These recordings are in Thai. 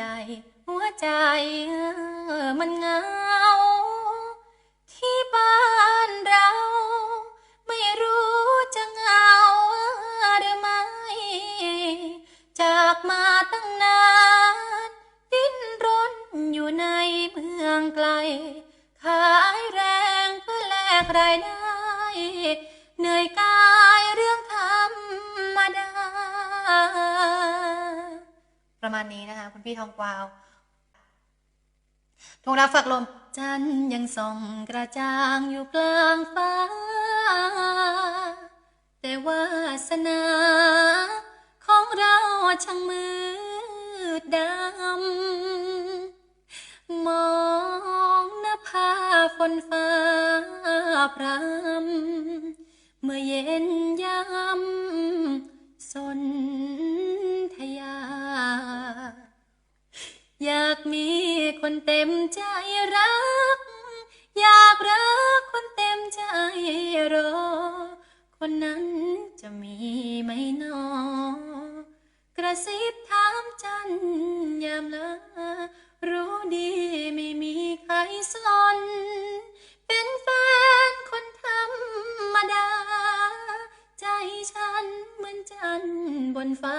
ใหญ่ หัวใจมันเหงา ที่บ้านเรา ไม่รู้จะเหงาหรือไม่ จากมาตั้งนาน ดิ้นรนอยู่ในเมืองไกล ขายแรงเพื่อแลกรายได้ เหนื่อยกาย ประมาณนี้นะคะ คุณพี่ทองกวาวทงรักฝักลม จันยังส่องกระจ่างอยู่กลางฟ้า แต่วาสนา ของเราช่างมืดดำ มองหน้าผาฝนฟ้าพรำเมื่อเย็นยำสน ทยา อยากมีคนเต็มใจรัก อยากรักคนเต็มใจรอ คนนั้นจะมีไหมนอกระซิบถามจันยามลารู้ดีไม่มีใครสน เป็นแฟนคนธรรมดา ใจฉันเหมือนจันบนฟ้า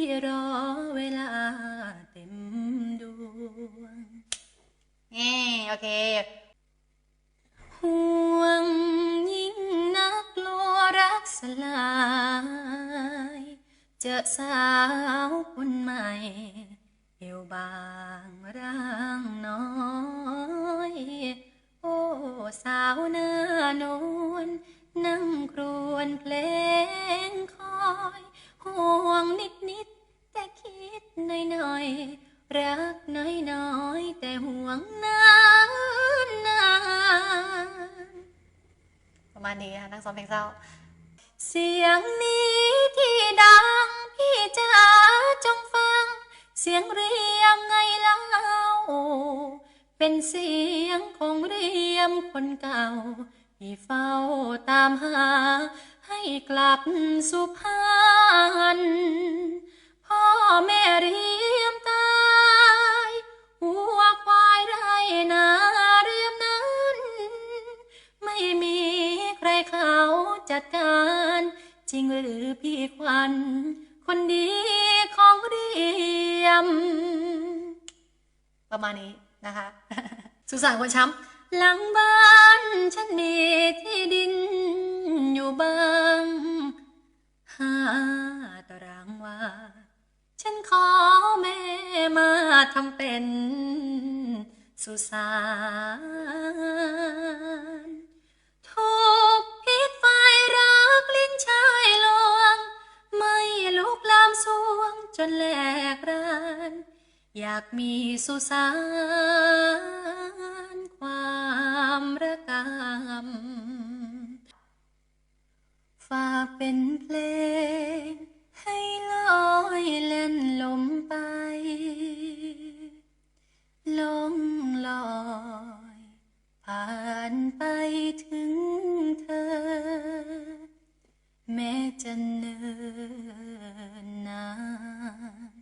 ที่รอเวลาเต็มดวงเง่โอเค ห่วงยิ่งนักกลัวรักสลาย เจอสาวคนใหม่เอวบางรา นี้ค่ะนั่งเพลงเศร้า เสียงนี้ที่ดัง พี่จ๋าจงฟัง เสียงเรียมไงเล่า เป็นเสียงของเรียมคนเก่า ที่เฝ้าตามหา ให้กลับสุพรรณพ่อแม่เรียมตา ประมาณนี้นะคะ สุสานคนช้ำหลังบ้านฉันมีที่ดินอยู่บ้างห้าตารางวาฉันขอแม่มาทำเป็นสุสานถูกพิษไฟรักลิ้นชายลวง ไม่ลุกลามสวงจนแหลกราน อยากมีสุสานความระกำฝากเป็นเพลง ให้ลอยเล่นลมไป ลงลอยผ่านไปถึงเธอ แม้จะเนิ่นนาน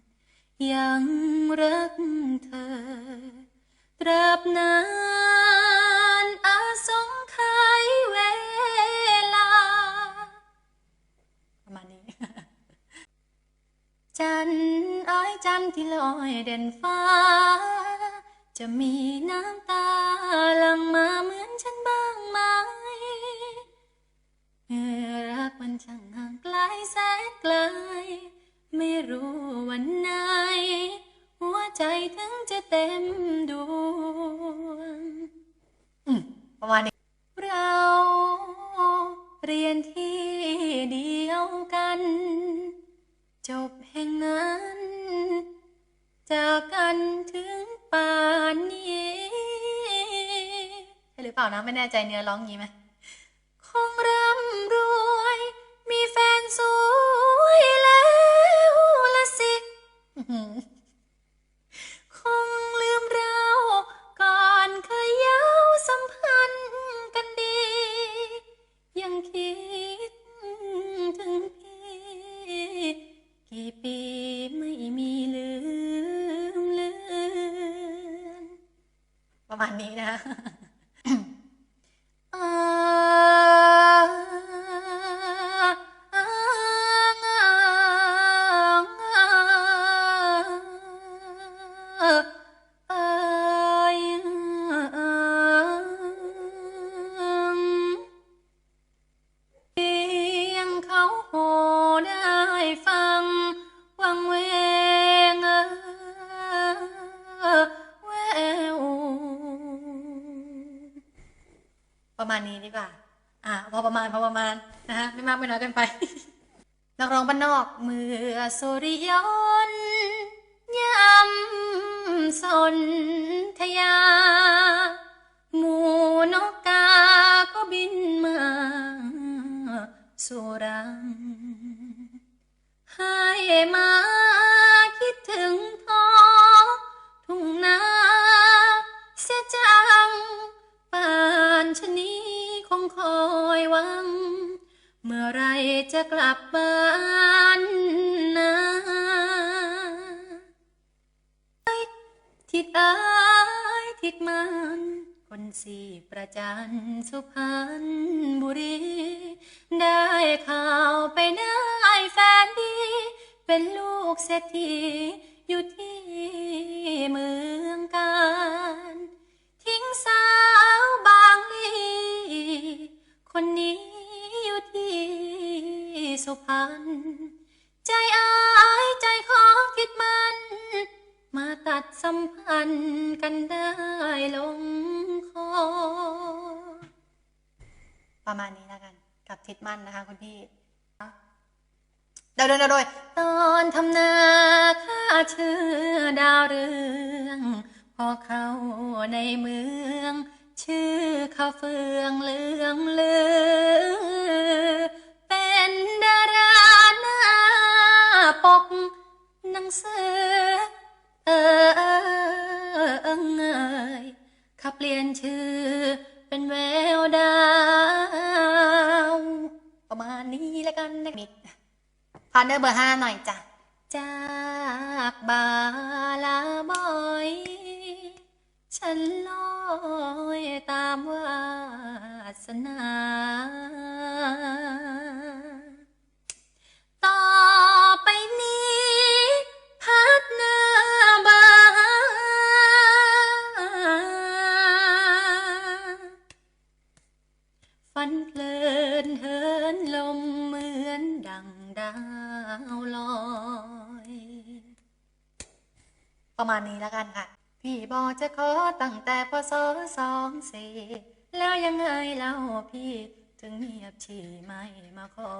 ยัง รักเธอ ตราบนานอาสงไขยเวลา ประมาณนี้ จันทร์เอ้ยจันที่ลอยเด่นฟ้า จะมีน้ำตาหลั่งมาเหมือนฉันบ้างไหมเมื่อรักมันช่างห่างไกลแสนไกลไม่รู้วันไหน หัวใจถึงจะเต็มดวง อืมประมาณนี้ เราเรียนที่เดียวกัน จบแห่งนั้นจากกันถึงป่านนี้ใช่หรือเปล่านะ ไม่แน่ใจเนื้อร้องงี้ไหม ประมาณนี้นะ นี้ดีกว่า อะพอประมาณพอประมาณนะฮะไม่มากไม่น้อยเกันไป นักร้องบ้านนอกเมื่อสุริยนยำสนทยา หมูนกกาก็บินมาสู่รัง ให้มาคิดถึง คอยหวัง เมื่อไรจะกลับบ้านนะทิดอายทิดมันคนสี่ประจันสุพรรณบุรี ได้ข่าวไปได้แฟนดี เป็นลูกเศรษฐีอยู่ที่ ประมาณนี้แล้วกัน กับทิดมั่นนะคะคุณพี่เดาโดยเดาโดยตอนทำนาข้าชื่อดาวเรือง พอเข้าในเมือง ชื่อข้าเฟืองเหลืองลือ เป็นดาราหน้าปกหนังสือเออเออเอยข้าเปลี่ยนชื่อเป็นแววดาว นี้แล้วกันนะมิดพาร์เนอร์เบอร์ห้าหน่อยจ้ะ จากบาลาบอย ฉันลอยตามวาสนา ประมาณนี้แล้วกันค่ะ พี่บอกจะขอตั้งแต่พศสองสี่แล้วยังไงเล่าพี่ถึงเงียบฉี่ไม่มาขอ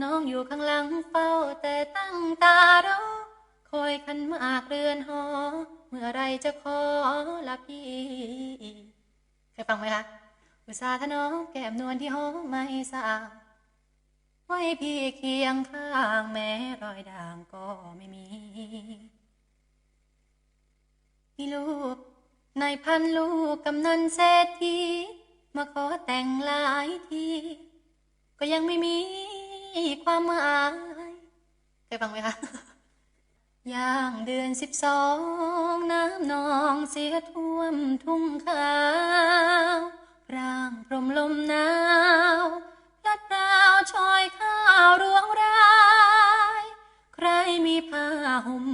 น้องอยู่ข้างหลังเฝ้าแต่ตั้งตารอคอยขันมากเรือนหอ เมื่อไรจะขอละพี่เคยฟังไหมคะอุตส่าห์ถนอมแก้มนวลที่หอมไม่สาวไว้พี่เคียงข้างแม้รอยด่างก็ไม่มี มีลูกนายพันลูกกำนันเศรษฐีมาขอแต่งหลายทีก็ยังไม่มีความหมายเคยฟังไหมคะย่างเดือนสิบสองน้ำนองเสียท่วมทุ่งขาวร่างพรมลมหนาวลัดราวชอยข้าวรวงราย ใครมีผ้าห่ม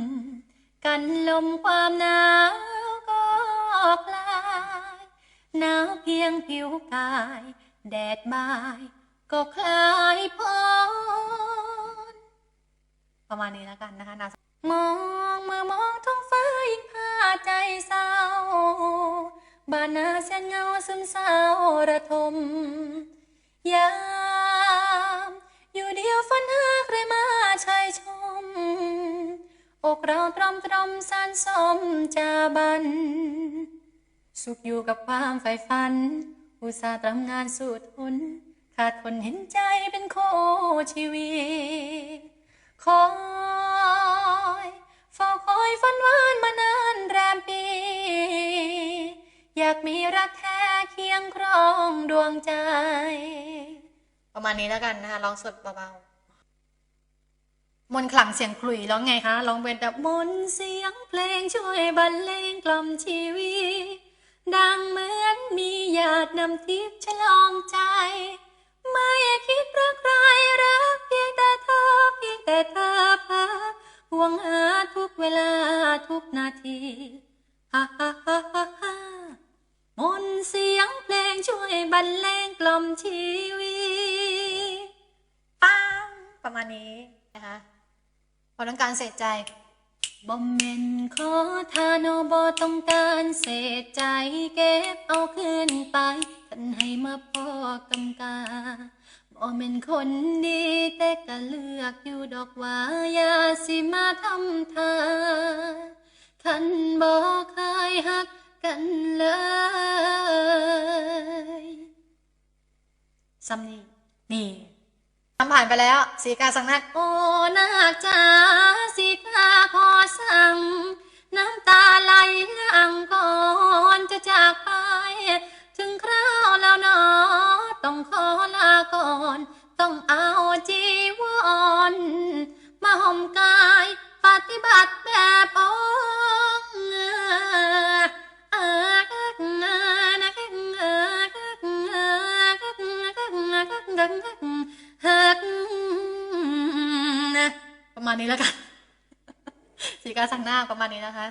กันลมความหนาวก็คลายหนาวเพียงผิวกาย แดดบ่าย ก็คลายพ้นประมาณนี้แล้วกันนะคะนะมองเมื่อมองท้องฟ้ายิ่งพาใจเศร้า บานนาแสนเงาซึมเศร้าระทมยา มสานสมจาบัน สุขอยู่กับความใฝ่ฝัน อุตส่าห์ทำงานสู้ทน ขาดคนเห็นใจเป็นโคชีวิคอยเฝ้าคอยฝันหวานมานานแรมปี อยากมีรักแท้เคียงครองดวงใจ ประมาณนี้แล้วกันนะคะร้องสดเบาๆ มนขลังเสียงขลุ่ยร้องไงคะร้องเป็นแบบมนเสียงเพลงช่วยบรรเลงกล่อมชีวิตดังเหมือนมีหยาดน้ำทิพย์ฉลองใจ การเสียใจบ่แม่นขอทานอบ่ต้องการเศษใจ เก็บเอาคืนไปคันให้มาพ่อกำกาบ่แม่นคนดีแต่ก็เลือกอยู่ดอกว่าอย่าสิมาทำทาคันบ่เคยหักกันเลยซ้ำนี่นี่ ทำผ่านไปแล้ว สีกาสังนักโอ้นาคจ๋าสีกาขอสั่ง น้ำตาไหลหลังก่อนจะจากไป ถึงคราวแล้วเนอต้องขอลาก่อน ต้องเอาจีวรมาห่มกาย ปฏิบัติแบบองค์ ประมาณนี้แล้วกันสีกาสั่งหน้าประมาณนี้นะคะ